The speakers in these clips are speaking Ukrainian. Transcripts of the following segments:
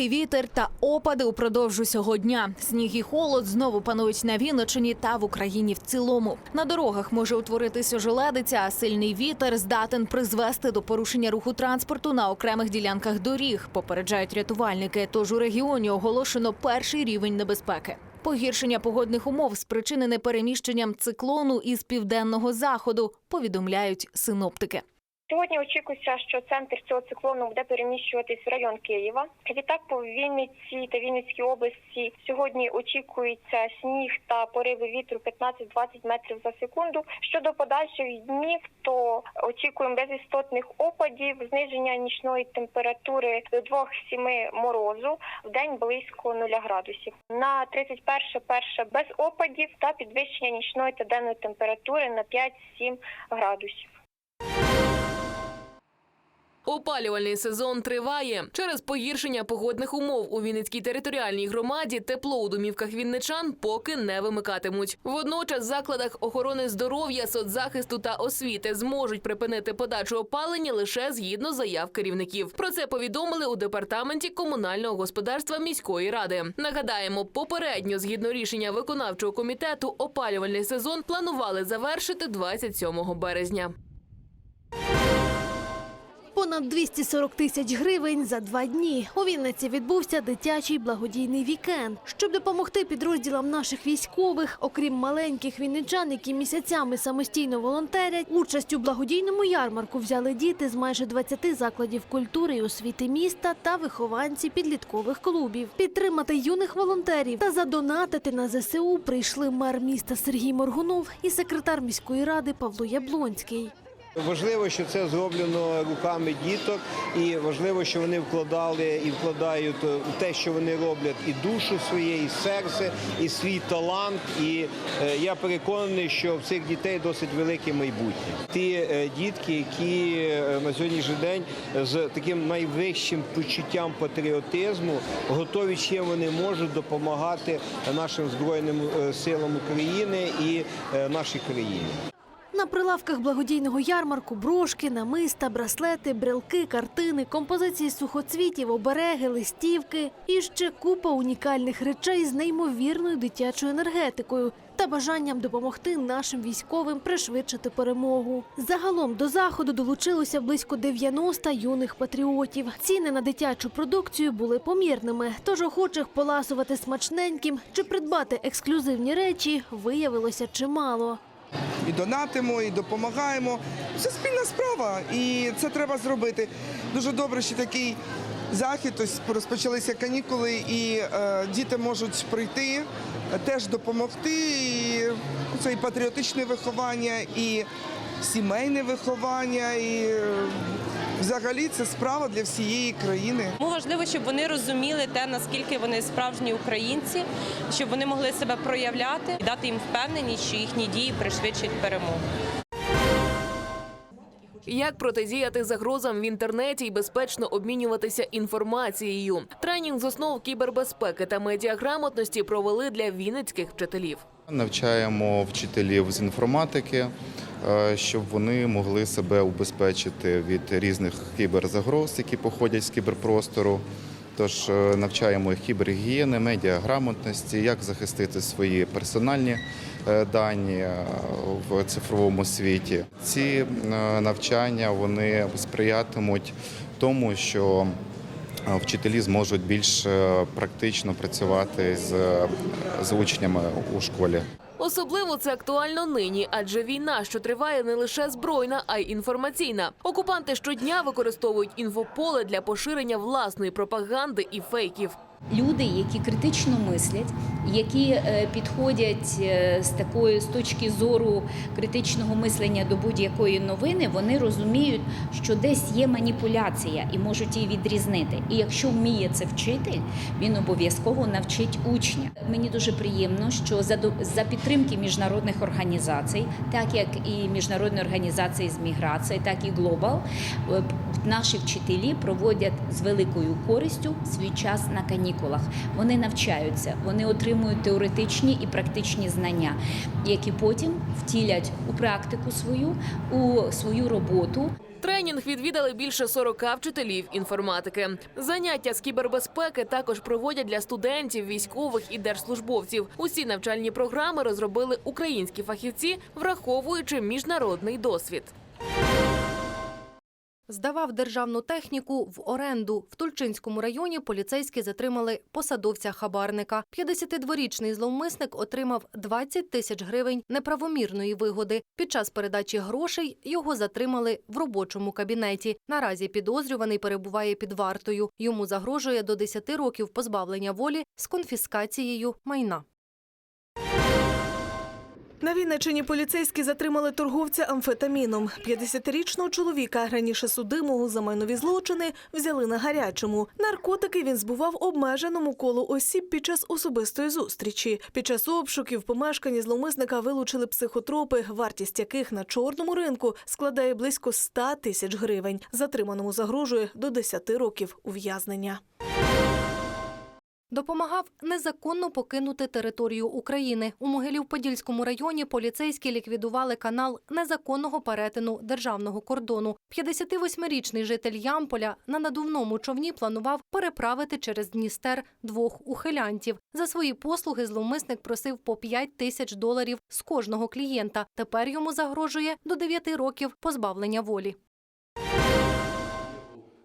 Слабкий вітер та опади упродовж усього дня. Сніг і холод знову панують на Вінниччині та в Україні в цілому. На дорогах може утворитися ожеледиця, а сильний вітер здатен призвести до порушення руху транспорту на окремих ділянках доріг. Попереджають рятувальники. Тож у регіоні оголошено перший рівень небезпеки. Погіршення погодних умов спричинене переміщенням циклону із південного заходу. Повідомляють синоптики. Сьогодні очікується, що центр цього циклону буде переміщуватись в район Києва. Відтак по Вінниці та Вінницькій області сьогодні очікується сніг та пориви вітру 15-20 метрів за секунду. Щодо подальших днів, то очікуємо безістотних опадів, зниження нічної температури до 2-7 морозу, в день близько 0 градусів. На 31 перше без опадів та підвищення нічної та денної температури на 5-7 градусів. Опалювальний сезон триває. Через погіршення погодних умов у Вінницькій територіальній громаді тепло у домівках вінничан поки не вимикатимуть. Водночас в закладах охорони здоров'я, соцзахисту та освіти зможуть припинити подачу опалення лише згідно заяв керівників. Про це повідомили у департаменті комунального господарства міської ради. Нагадаємо, попередньо, згідно рішення виконавчого комітету, опалювальний сезон планували завершити 27 березня. Понад 240 тисяч гривень за два дні. У Вінниці відбувся дитячий благодійний вікенд. Щоб допомогти підрозділам наших військових, окрім маленьких вінничан, які місяцями самостійно волонтерять, участь у благодійному ярмарку взяли діти з майже 20 закладів культури і освіти міста та вихованці підліткових клубів. Підтримати юних волонтерів та задонатити на ЗСУ прийшли мер міста Сергій Моргунов і секретар міської ради Павло Яблонський. Важливо, що це зроблено руками діток, і важливо, що вони вкладали і вкладають у те, що вони роблять, і душу своє, і серце, і свій талант. І е, я переконаний, що в цих дітей досить велике майбутнє. Ті е, дітки, які е, на сьогоднішній день з таким найвищим почуттям патріотизму готові чим вони можуть допомагати нашим збройним е, силам України і е, нашій країні. На прилавках благодійного ярмарку брошки, намиста, браслети, брелки, картини, композиції сухоцвітів, обереги, листівки і ще купа унікальних речей з неймовірною дитячою енергетикою та бажанням допомогти нашим військовим пришвидшити перемогу. Загалом до заходу долучилося близько 90 юних патріотів. Ціни на дитячу продукцію були помірними, тож охочих поласувати смачненьким чи придбати ексклюзивні речі виявилося чимало. І донатимо, і допомагаємо. Це спільна справа, і це треба зробити. Дуже добре, що такий захід, ось розпочалися канікули, і е, діти можуть прийти, е, теж допомогти. І це і патріотичне виховання, і сімейне виховання, і взагалі це справа для всієї країни. Тому важливо, щоб вони розуміли те, наскільки вони справжні українці, щоб вони могли себе проявляти і дати їм впевненість, що їхні дії пришвидшать перемогу. Як протидіяти загрозам в інтернеті і безпечно обмінюватися інформацією? Тренінг з основ кібербезпеки та медіаграмотності провели для вінницьких вчителів. Навчаємо вчителів з інформатики, е, щоб вони могли себе убезпечити від різних кіберзагроз, які походять з кіберпростору. Тож е, навчаємо їх кібергігієни, медіаграмотності, як захистити свої персональні е, дані в цифровому світі. Ці навчання вони сприятимуть тому, що вчителі зможуть більш е, практично працювати з, з учнями у школі. Особливо це актуально нині, адже війна, що триває не лише збройна, а й інформаційна. Окупанти щодня використовують інфополе для поширення власної пропаганди і фейків. Люди, які критично мислять, які е, підходять е, з такої з точки зору критичного мислення до будь-якої новини, вони розуміють, що десь є маніпуляція і можуть її відрізнити. І якщо вміє це вчитель, він обов'язково навчить учня. Мені дуже приємно, що за за підтримки міжнародних організацій, так як і міжнародної організації з міграції, так і Глобал, е, наші вчителі проводять з великою користю свій час на канікулах. Вони навчаються, вони отримують теоретичні і практичні знання, які потім втілять у практику свою, у свою роботу. Тренінг відвідали більше 40 вчителів інформатики. Заняття з кібербезпеки також проводять для студентів, військових і держслужбовців. Усі навчальні програми розробили українські фахівці, враховуючи міжнародний досвід. Здавав державну техніку в оренду. В Тульчинському районі поліцейські затримали посадовця хабарника. 52-річний зловмисник отримав 20 тисяч гривень неправомірної вигоди. Під час передачі грошей його затримали в робочому кабінеті. Наразі підозрюваний перебуває під вартою. Йому загрожує до 10 років позбавлення волі з конфіскацією майна. На Вінниччині поліцейські затримали торговця амфетаміном. 50-річного чоловіка, раніше судимого за майнові злочини, взяли на гарячому. Наркотики він збував обмеженому колу осіб під час особистої зустрічі. Під час обшуків в помешканні зловмисника вилучили психотропи, вартість яких на чорному ринку складає близько 100 тисяч гривень. Затриманому загрожує до 10 років ув'язнення. Допомагав незаконно покинути територію України. У Могилів-Подільському районі поліцейські ліквідували канал незаконного перетину державного кордону. 58-річний житель Ямполя на надувному човні планував переправити через Дністер двох ухилянтів. За свої послуги зловмисник просив по 5 тисяч доларів з кожного клієнта. Тепер йому загрожує до 9 років позбавлення волі.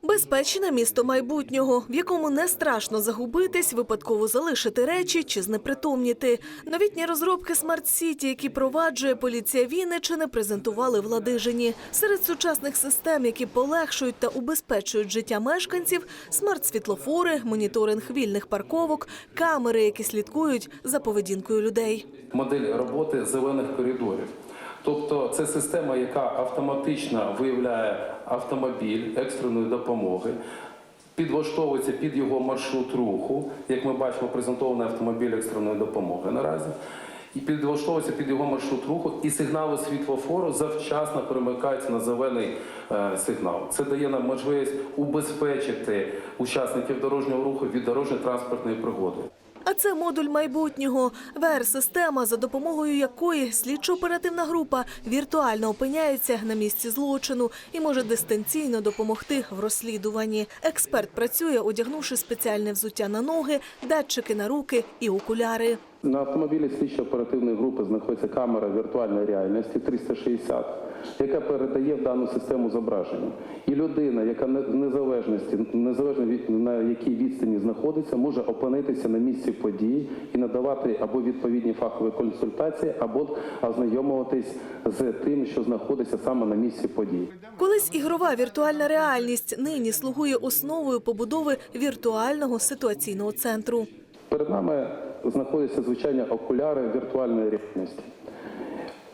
Безпечне місто майбутнього, в якому не страшно загубитись, випадково залишити речі чи знепритомніти. Новітні розробки City, які проваджує поліція Вінниччини, презентували в Ладижині. Серед сучасних систем, які полегшують та убезпечують життя мешканців, смарт-світлофори, моніторинг вільних парковок, камери, які слідкують за поведінкою людей. модель роботи зелених коридорів. Тобто це система, яка автоматично виявляє автомобіль екстреної допомоги, підлаштовується під його маршрут руху, як ми бачимо, презентований автомобіль екстреної допомоги наразі. І підлаштовується під його маршрут руху, і сигнали світлофору завчасно перемикаються на зелений е, сигнал. Це дає нам можливість убезпечити учасників дорожнього руху від дорожньо-транспортної пригоди. А це модуль майбутнього ВР-система, за допомогою якої слідчо-оперативна група віртуально опиняється на місці злочину і може дистанційно допомогти в розслідуванні. Експерт працює, одягнувши спеціальне взуття на ноги, датчики на руки і окуляри. На автомобілі слідчо-оперативної групи знаходиться камера віртуальної реальності 360, яка передає в дану систему зображення. І людина, яка в незалежності, незалежно від на якій відстані знаходиться, може опинитися на місці події і надавати або відповідні фахові консультації, або ознайомуватись з тим, що знаходиться саме на місці події. Колись ігрова віртуальна реальність нині слугує основою побудови віртуального ситуаційного центру. Перед нами знаходяться звичайні окуляри віртуальної реальності.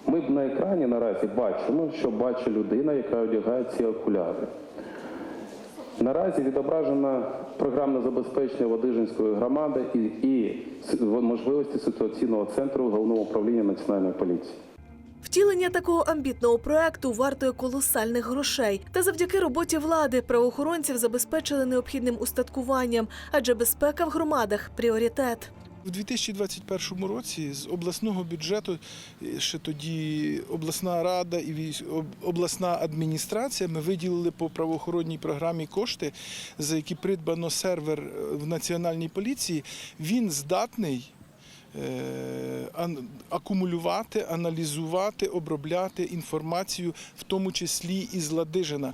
Ми б на екрані наразі бачимо, що бачить людина, яка одягає ці окуляри. Наразі відображено програмне забезпечення Водижинської громади і, і можливості ситуаційного центру головного управління національної поліції. Втілення такого амбітного проекту вартує колосальних грошей. Та завдяки роботі влади правоохоронців забезпечили необхідним устаткуванням, адже безпека в громадах пріоритет. У 2021 році з обласного бюджету е, ще тоді обласна рада і обласна адміністрація ми виділили по правоохоронній програмі кошти, за які придбано сервер е, в національній поліції. Він здатний. Е, Акумулювати, аналізувати, обробляти інформацію, в тому числі із Ладижина.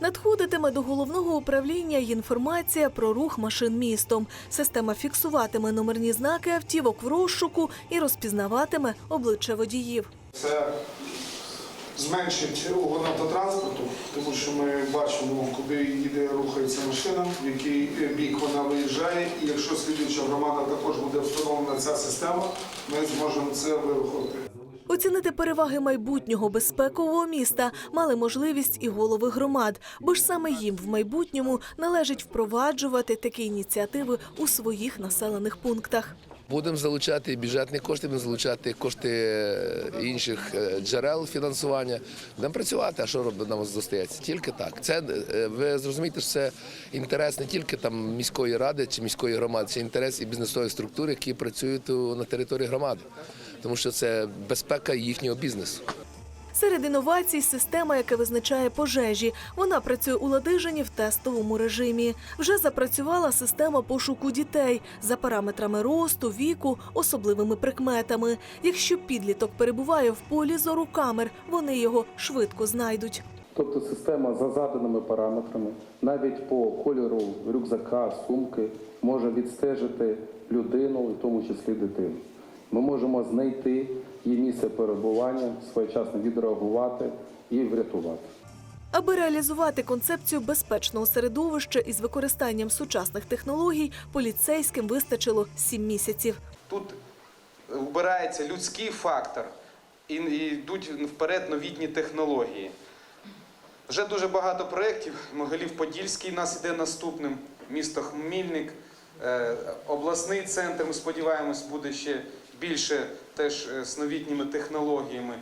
Надходитиме до головного управління інформація про рух машин містом. Система фіксуватиме номерні знаки автівок в розшуку і розпізнаватиме обличчя водіїв. Це зменшить рух автотранспорту, тому що ми бачимо, куди їде, рухається машина, в який бік вона виїжджає. І якщо слідуюча громада також буде встановлена ця система, ми зможемо це вирахувати. Оцінити переваги майбутнього безпекового міста мали можливість і голови громад, бо ж саме їм в майбутньому належить впроваджувати такі ініціативи у своїх населених пунктах. Будемо залучати бюджетні кошти, будемо залучати кошти е, інших е, джерел фінансування. Будемо працювати, а що робить нам зостається? Тільки так. Це е, ви зрозумієте, що це інтерес не тільки там міської ради чи міської громади, це інтерес і бізнесових структур, які працюють на території громади, тому що це безпека їхнього бізнесу. Серед інновацій система, яка визначає пожежі. Вона працює у Ладижині в тестовому режимі. Вже запрацювала система пошуку дітей за параметрами росту, віку, особливими прикметами. Якщо підліток перебуває в полі зору камер, вони його швидко знайдуть. Тобто система за заданими параметрами, навіть по кольору рюкзака, сумки, може відстежити людину, в тому числі дитину. Ми можемо знайти її місце перебування, своєчасно відреагувати і врятувати. Аби реалізувати концепцію безпечного середовища із використанням сучасних технологій, поліцейським вистачило сім місяців. Тут вбирається людський фактор і йдуть вперед новітні технології. Вже дуже багато проєктів. Могилів-Подільський нас іде наступним, місто Хмільник, е, обласний центр, ми сподіваємось, буде ще більше теж е, з новітніми технологіями.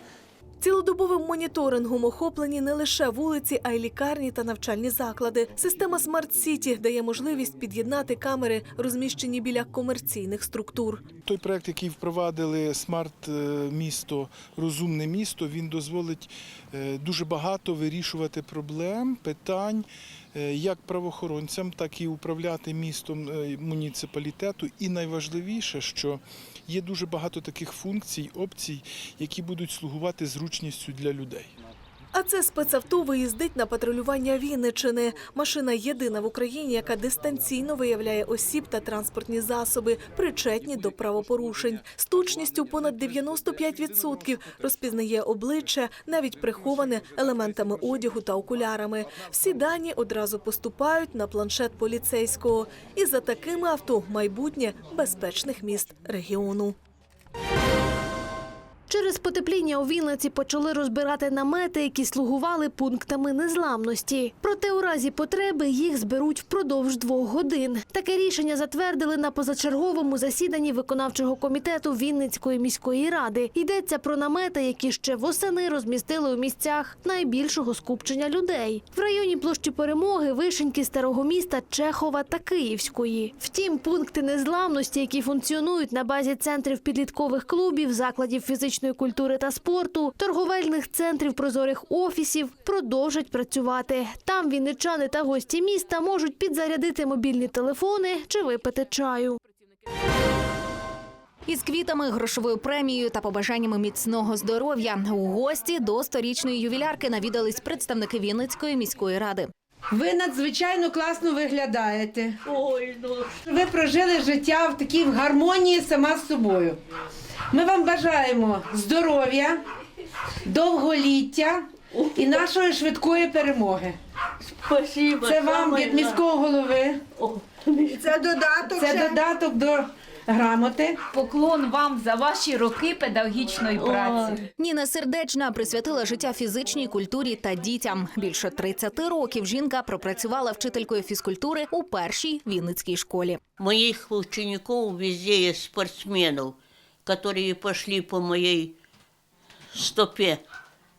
Цілодобовим моніторингом охоплені не лише вулиці, а й лікарні та навчальні заклади. Система Смарт Сіті дає можливість під'єднати камери, розміщені біля комерційних структур. Той проект, який впровадили смарт е, місто, розумне місто, він дозволить е, дуже багато вирішувати проблем, питань як правоохоронцям, так і управляти містом муніципалітету. І найважливіше, що є дуже багато таких функцій, опцій, які будуть слугувати зручністю для людей. А це спецавто виїздить на патрулювання Вінничини. Машина єдина в Україні, яка дистанційно виявляє осіб та транспортні засоби, причетні до правопорушень. З точністю понад 95% розпізнає обличчя, навіть приховане елементами одягу та окулярами. Всі дані одразу поступають на планшет поліцейського. І за такими авто майбутнє безпечних міст регіону. Через потепління у Вінниці почали розбирати намети, які слугували пунктами незламності. Проте у разі потреби їх зберуть впродовж двох годин. Таке рішення затвердили на позачерговому засіданні виконавчого комітету Вінницької міської ради. Йдеться про намети, які ще восени розмістили у місцях найбільшого скупчення людей в районі площі перемоги, Вишеньки, Старого міста, Чехова та Київської. Втім, пункти незламності, які функціонують на базі центрів підліткових клубів, закладів фізичної культури та спорту, торговельних центрів прозорих офісів, продовжать працювати. Там вінничани та гості міста можуть підзарядити мобільні телефони чи випити чаю. Із квітами, грошовою премією та побажаннями міцного здоров'я у гості до сторічної ювілярки навідались представники Вінницької міської ради. Ви надзвичайно класно виглядаєте. Ой, ну. Ви прожили життя в такій в гармонії сама з собою. Ми вам бажаємо здоров'я, довголіття і нашої швидкої перемоги. Спасибо. Це вам від міського голови. Це додаток. Це додаток до грамоти. Поклон вам за ваші роки педагогічної праці. Ніна Сердечна присвятила життя фізичній культурі та дітям. Більше 30 років жінка пропрацювала вчителькою фізкультури у першій Вінницькій школі. Моих учеников везде есть спортсменов, которые пошли по моей стопе,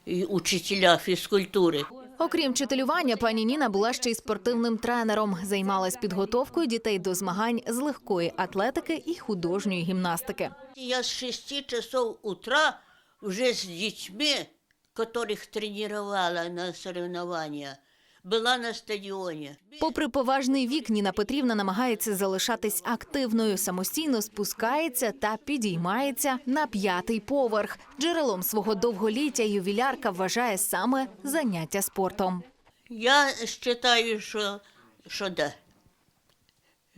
и учителя физкультуры. Окрім вчителювання, пані Ніна була ще й спортивним тренером. Займалась підготовкою дітей до змагань з легкої атлетики і художньої гімнастики. Я с 6 часов утра уже с детьми, которых тренировала на соревнования, была на стадионе. Попри поважний вік, Ніна Петрівна намагається залишатись активною, самостійно спускається та підіймається на п'ятий поверх. Джерелом свого довголіття ювілярка вважає саме заняття спортом. Я считаю, что, что да,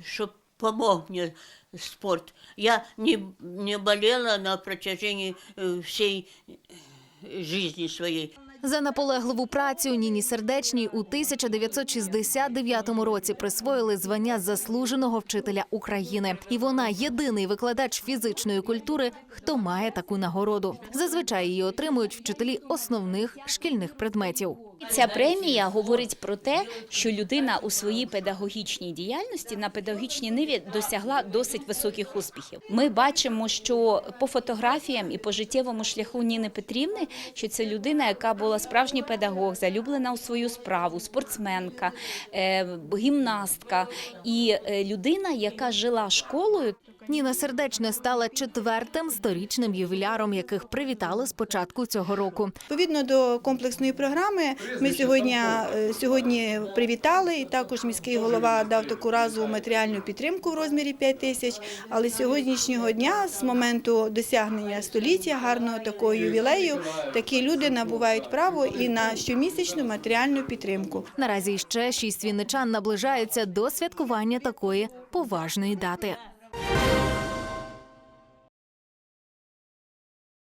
что помог мне спорт. Я не, не болела на протяжении э, всей э, жизни своей. За наполегливу працю Ніні Сердечній у 1969 році присвоїли звання заслуженого вчителя України, і вона єдиний викладач фізичної культури, хто має таку нагороду. Зазвичай її отримують вчителі основних шкільних предметів. Ця премія говорить про те, що людина у своїй педагогічній діяльності на педагогічній ниві досягла досить високих успіхів. Ми бачимо, що по фотографіям і по життєвому шляху Ніни Петрівни, що це людина, яка була справжній педагог, залюблена у свою справу, спортсменка, е, гімнастка і е, людина, яка жила школою. Ніна Сердечна стала четвертим сторічним ювіляром, яких привітали з початку цього року. Відповідно до комплексної програми, ми сьогодні, е, сьогодні привітали, і також міський голова дав таку разову матеріальну підтримку в розмірі 5 тисяч. Але з сьогоднішнього дня, з моменту досягнення століття гарного такого ювілею, такі люди набувають право і на щомісячну матеріальну підтримку. Наразі ще шість вінничан наближаються до святкування такої поважної дати.